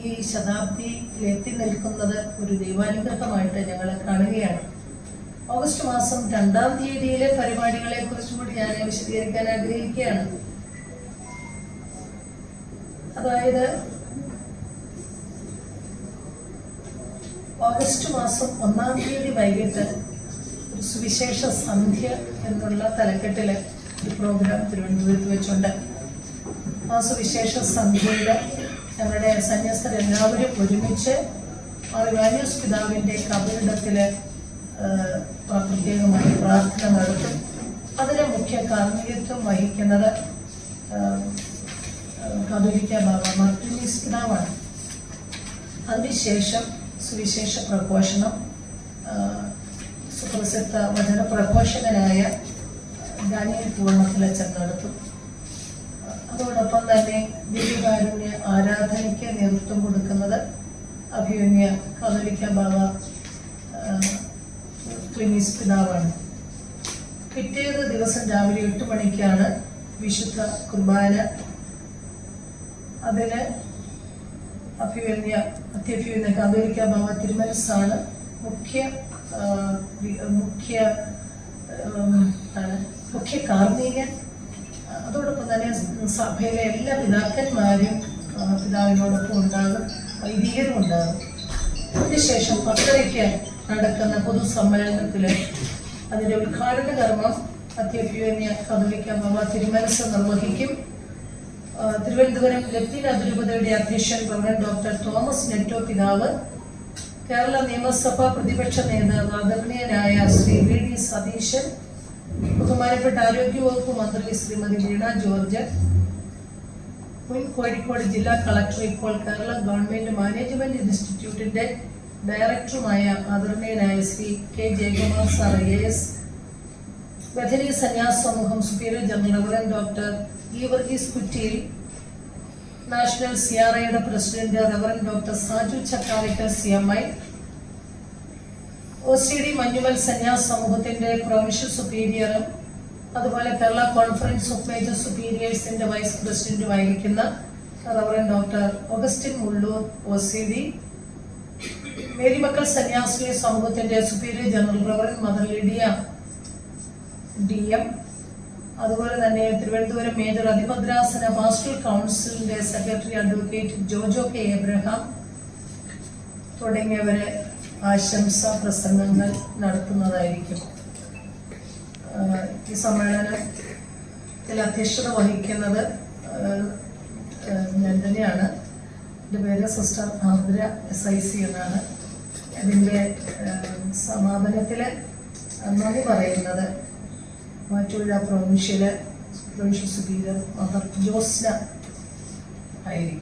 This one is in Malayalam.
ഈ ശതാബ്ദിയിൽ എത്തി നിൽക്കുന്നത് ഒരു ദൈവാനുഗ്രഹമായിട്ട് ഞങ്ങൾ കാണുകയാണ്. ഓഗസ്റ്റ് മാസം രണ്ടാം തീയതിയിലെ പരിപാടികളെ കുറിച്ചും കൂടി ഞാൻ വിശദീകരിക്കാൻ ആഗ്രഹിക്കുകയാണ്. അതായത് ഓഗസ്റ്റ് മാസം ഒന്നാം തീയതി വൈകിട്ട് ഒരു സുവിശേഷ സന്ധ്യ എന്നുള്ള തലക്കെട്ടിൽ ഒരു പ്രോഗ്രാം തിരുവനന്തപുരത്ത് വെച്ചുണ്ട്. സുവിശേഷ സന്ധ്യയിൽ ഞങ്ങളുടെ സന്യസ്തർ എല്ലാവരും ഒരുമിച്ച് അറിവാന്യൂസ് പിതാവിന്റെ കബറിടത്തിൽ പ്രത്യേകമായി പ്രാർത്ഥന നടത്തും. അതിന് മുഖ്യ കാർമ്മികത്വം വഹിക്കുന്നത് കതോലിക്ക ബാബ മർട്ടിനീസ് പിതാവാണ്. അതിനുശേഷം സുവിശേഷ പ്രഘോഷണം സുപ്രസിദ്ധ വചന പ്രഘോഷകനായ ഡാനിയൽ പൂർണത്തിലച്ചൻ നടത്തും. അതോടൊപ്പം തന്നെ ദിവ്യകാരുണ്യ ആരാധനയ്ക്ക് നേതൃത്വം കൊടുക്കുന്നത് അഭിമന്യ കതോലിക്ക ബാബ ക്ലിനീസ് പിതാവാണ്. പിറ്റേത് ദിവസം രാവിലെ എട്ട് മണിക്കാണ് വിശുദ്ധ കുർബാന. അതിന് അഭിമന്യ അത്യഭിമന്യ കാതോലിക്ക ബാബ തിരുമനസ്സാണ് മുഖ്യ മുഖ്യ ആണ് മുഖ്യ കാർമ്മികൻ. സഭയിലെ എല്ലാ പിതാക്കന്മാരും പിതാവിനോടൊപ്പം ഉണ്ടാകും വൈദികരും ഉണ്ടാകും. അതിനുശേഷം പത്തരയ്ക്ക് നടക്കുന്ന പൊതുസമ്മേളനത്തിൽ അതിന്റെ ഉദ്ഘാടന കർമ്മം അത്യഭ്യന്യ കതോലിക്ക ബാബ തിരുമനസ് നിർവഹിക്കും. തിരുവനന്തപുരം ലത്തീൻ അതിരൂപതയുടെ അധ്യക്ഷൻ പ്രവണൻ ഡോക്ടർ തോമസ് നെറ്റോ പിതാവ് കേരള നിയമസഭാ പ്രതിപക്ഷ നേതാവ് ആദരണീയനായ ശ്രീ വി ഡി സതീശൻ ബഹുമാനപ്പെട്ട ആരോഗ്യവകുപ്പ് മന്ത്രി ശ്രീമതി വീണ ജോർജ് മുൻ കോഴിക്കോട് ജില്ലാ കളക്ടർ ഇപ്പോൾ കേരള ഗവൺമെന്റ് മാനേജ്മെന്റ് ഇൻസ്റ്റിറ്റ്യൂട്ടിന്റെ ഡയറക്ടറുമായ ആദരണീയനായ Shri K Jayakumar sir A S Bethany സന്യാസ് സമൂഹം superior general doctor E Varghese Kuttiyil national സിആർഐയുടെ president reverend doctor Saju Chakkalikkal C M I O C D Manjummel സന്യാസ് സമൂഹത്തിന്റെ പ്രൊവിൻഷ്യൽ സുപ്പീരിയറും അതുപോലെ കേരള കോൺഫറൻസ് ഓഫ് മേജർ സുപ്പീരിയേഴ്സിന്റെ vice പ്രസിഡന്റുമായിരിക്കുന്ന reverend doctor Augustine Mulloor O C D മേരിമക്കൾ സന്യാസിനി സമൂഹത്തിന്റെ superior general reverend mother Lydia D M അതുപോലെ തന്നെ തിരുവനന്തപുരം മേജർ അതിഭദ്രാസന പാസ്റ്റൽ കൗൺസിലിന്റെ secretary advocate Jojo K Abraham തുടങ്ങിയവരെ ആശംസ പ്രസംഗങ്ങൾ നടത്തുന്നതായിരിക്കും. ഈ സമ്മേളനത്തിൽ അധ്യക്ഷത വഹിക്കുന്നത് ഞാൻ തന്നെയാണ്. എന്റെ പേര് sister Ardra S I C എന്നാണ്. അതിന്റെ സമാപനത്തിൽ നന്ദി പറയുന്നത്. Mattupuzha provincial provincial superior mother Josna ആയിരിക്കും.